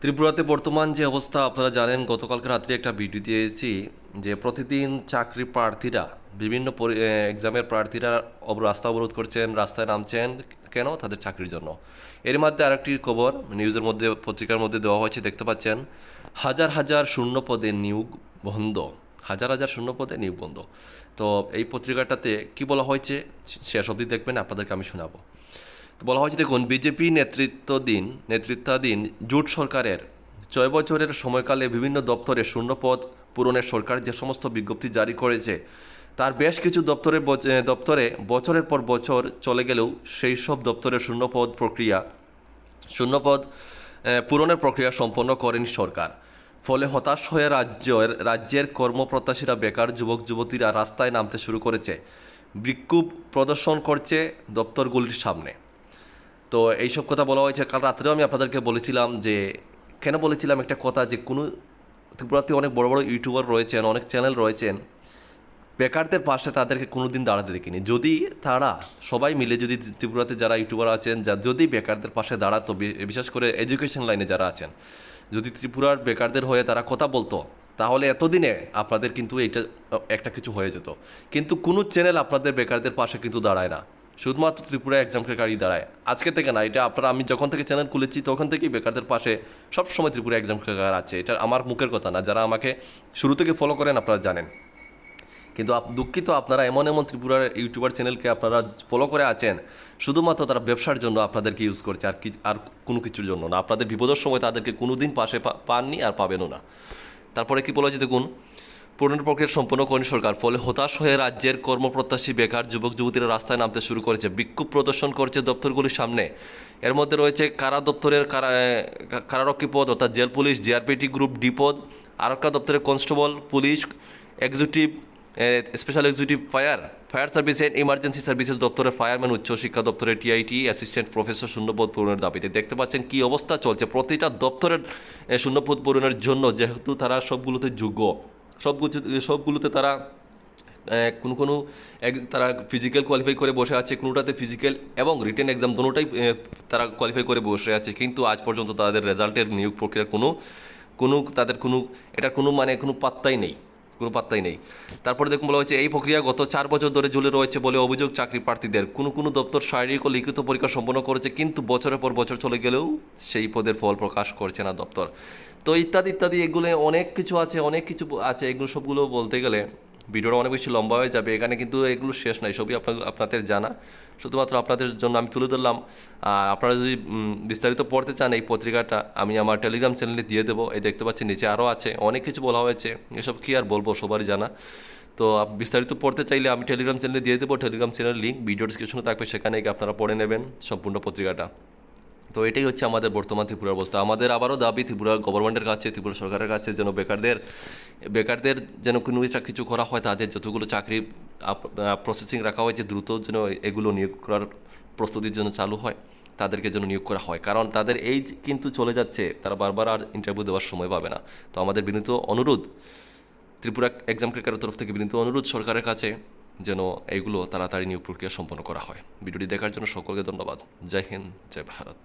ত্রিপুরাতে বর্তমান যে অবস্থা আপনারা জানেন গতকালকে রাত্রে একটা ভিডিও দিয়েছি যে প্রতিদিন চাকরি প্রার্থীরা বিভিন্ন এক্সামের প্রার্থীরা রাস্তা অবরোধ করছেন রাস্তায় নামছেন কেন তাদের চাকরির জন্য এর মধ্যে আরেকটি খবর নিউজের মধ্যে পত্রিকার মধ্যে দেওয়া হয়েছে দেখতে পাচ্ছেন হাজার হাজার শূন্য পদে নিয়োগ বন্ধ হাজার হাজার শূন্য পদে নিয়োগ বন্ধ তো এই পত্রিকাটাতে কি বলা হয়েছে শেষ অবধি দেখবেন আপনাদেরকে আমি শোনাবো বলা হয়েছে, দেখুন, বিজেপি নেতৃত্বাধীন নেতৃত্বাধীন জোট সরকারের ছয় বছরের সময়কালে বিভিন্ন দপ্তরে শূন্যপদ পূরণের সরকার যে সমস্ত বিজ্ঞপ্তি জারি করেছে, তার বেশ কিছু দপ্তরে দপ্তরে বছরের পর বছর চলে গেলেও সেই সব দপ্তরের শূন্যপদ প্রক্রিয়া, শূন্যপদ পূরণের প্রক্রিয়া সম্পন্ন করেনি সরকার। ফলে হতাশ হয়ে রাজ্যের রাজ্যের কর্মপ্রত্যাশীরা, বেকার যুবক, যুবতীরা রাস্তায় নামতে শুরু করেছে। বিক্ষোভ প্রদর্শন করছে দপ্তরগুলির সামনে। তো এইসব কথা বলা হয়েছে। কাল রাত্রেও আমি আপনাদেরকে বলেছিলাম যে, কেন বলেছিলাম একটা কথা যে, কোনো ত্রিপুরাতে অনেক বড় বড় ইউটিউবার রয়েছেন, অনেক চ্যানেল রয়েছেন, বেকারদের পাশে তাদেরকে কোনো দিন দাঁড়াতে দেখিনি। যদি তারা সবাই মিলে যদি ত্রিপুরাতে যারা ইউটিউবার আছেন, যা যদি বেকারদের পাশে দাঁড়াতো বিশেষ করে এডুকেশন লাইনে যারা আছেন, যদি ত্রিপুরার বেকারদের হয়ে তারা কথা বলতো, তাহলে এতদিনে আপনাদের কিন্তু এইটা, একটা কিছু হয়ে যেত। কিন্তু কোনো চ্যানেল আপনাদের বেকারদের পাশে কিন্তু দাঁড়ায় না। শুধুমাত্র ত্রিপুরা এক্সাম ক্রেকারই দাঁড়ায়। আজকে থেকে না, এটা আপনারা, আমি যখন থেকে চ্যানেল খুলেছি, তখন থেকেই বেকারদের পাশে সবসময় ত্রিপুরা এক্সাম ক্রেকার আছে। এটা আমার মুখের কথা না, যারা আমাকে শুরু থেকে ফলো করেন আপনারা জানেন। কিন্তু দুঃখিত আপনারা, এমন এমন ত্রিপুরার ইউটিউবার চ্যানেলকে আপনারা ফলো করে আছেন, শুধুমাত্র তারা ব্যবসার জন্য আপনাদেরকে ইউজ করছে, আর কি, আর কোনো কিছুর জন্য না। আপনাদের বিপদের সময় তাদেরকে কোনো দিন পাশে পাননি আর পাবেনও না। তারপরে কি বলা হয়েছে দেখুন পূরণ প্রক্রিয়া সম্পন্ন করেন সরকার, ফলে হতাশ হয়ে রাজ্যের কর্মপ্রত্যাশী বেকার, যুবক, যুবতীরা রাস্তায় নামতে শুরু করেছে। বিক্ষোভ প্রদর্শন করছে দপ্তরগুলির সামনে। এর মধ্যে রয়েছে কারা দপ্তরের কারা, কারারক্ষী পদ, অর্থাৎ jail police, GRPT group, D পদ, আরক্ষা দপ্তরের constable, police, executive special executive fire fire service and emergency services দপ্তরের ফায়ারম্যান উচ্চশিক্ষা দপ্তরের টিআইটি অ্যাসিস্ট্যান্ট প্রফেসর শূন্যপদ পূরণের দাবিতে। দেখতে পাচ্ছেন কি অবস্থা চলছে। প্রতিটা দপ্তরের শূন্যপদ পূরণের জন্য যেহেতু তারা সবগুলোতে যোগ্য। সবগুলো, সবগুলোতে তারা কোনো কোনো, এক, তারা ফিজিক্যাল কোয়ালিফাই করে বসে আছে, কোনোটাতে ফিজিক্যাল এবং রিটেন এক্সাম দুটোটাই তারা কোয়ালিফাই করে বসে আছে। কিন্তু আজ পর্যন্ত তাদের রেজাল্টের নিয়োগ প্রক্রিয়ার কোনো কোনো, তাদের কোনো, এটার কোনো মানে কোনো পাত্তাই নেই। কোনো পাত্তাই নেই। তারপরে দেখুন বলা হয়েছে, এই প্রক্রিয়া গত চার বছর ধরে ঝুলে রয়েছে বলে অভিযোগ চাকরি প্রার্থীদের কোনো কোনো দপ্তর শারীরিক ও লিখিত পরীক্ষা সম্পন্ন করেছে, কিন্তু বছরের পর বছর চলে গেলেও সেই পদের ফল প্রকাশ করছে না দপ্তর। তো ইত্যাদি ইত্যাদি, এগুলো অনেক কিছু আছে, অনেক কিছু আছে। এগুলো সবগুলো বলতে গেলে ভিডিওটা অনেক বেশি লম্বা হয়ে যাবে। এখানে কিন্তু এগুলো শেষ নাই, সবই আপনাদের জানা। শুধুমাত্র আপনাদের জন্য আমি তুলে ধরলাম। আপনারা যদি বিস্তারিত পড়তে চান এই পত্রিকাটা, আমি আমার টেলিগ্রাম চ্যানেলে দিয়ে দেবো। এই দেখতে পাচ্ছি নিচে আরও আছে। অনেক কিছু বলা হয়েছে। এসব কী আর বলব, সবারই জানা। তো বিস্তারিত পড়তে চাইলে আমি টেলিগ্রাম চ্যানেলে দিয়ে দেবো। টেলিগ্রাম চ্যানেল লিঙ্ক ভিডিও ডিসক্রিপশনে থাকবে। সেখানে গিয়ে আপনারা পড়ে নেবেন সম্পূর্ণ পত্রিকাটা। তো এটাই হচ্ছে আমাদের বর্তমান ত্রিপুরার অবস্থা। আমাদের আবারও দাবি, ত্রিপুরা গভর্নমেন্টের কাছে, ত্রিপুরা সরকারের কাছে যেন বেকারদের বেকারদের যেন কোনো কিছু করা হয়, তাদের যতগুলো চাকরি প্রসেসিং রাখা হয় যে দ্রুত যেন এগুলো নিয়োগ করার প্রস্তুতির জন্য চালু হয়, তাদেরকে যেন নিয়োগ করা হয়। কারণ তাদের এই কিন্তু চলে যাচ্ছে, তারা বারবার আর ইন্টারভিউ দেওয়ার সময় পাবে না। তো আমাদের বিনীত অনুরোধ, ত্রিপুরা এক্সাম ক্রেকারের তরফ থেকে বিনীত অনুরোধ সরকারের কাছে যেন এইগুলো তাড়াতাড়ি নিয়োগ প্রক্রিয়া সম্পন্ন করা হয়। ভিডিওটি দেখার জন্য সকলকে ধন্যবাদ। জয় হিন্দ, জয় ভারত।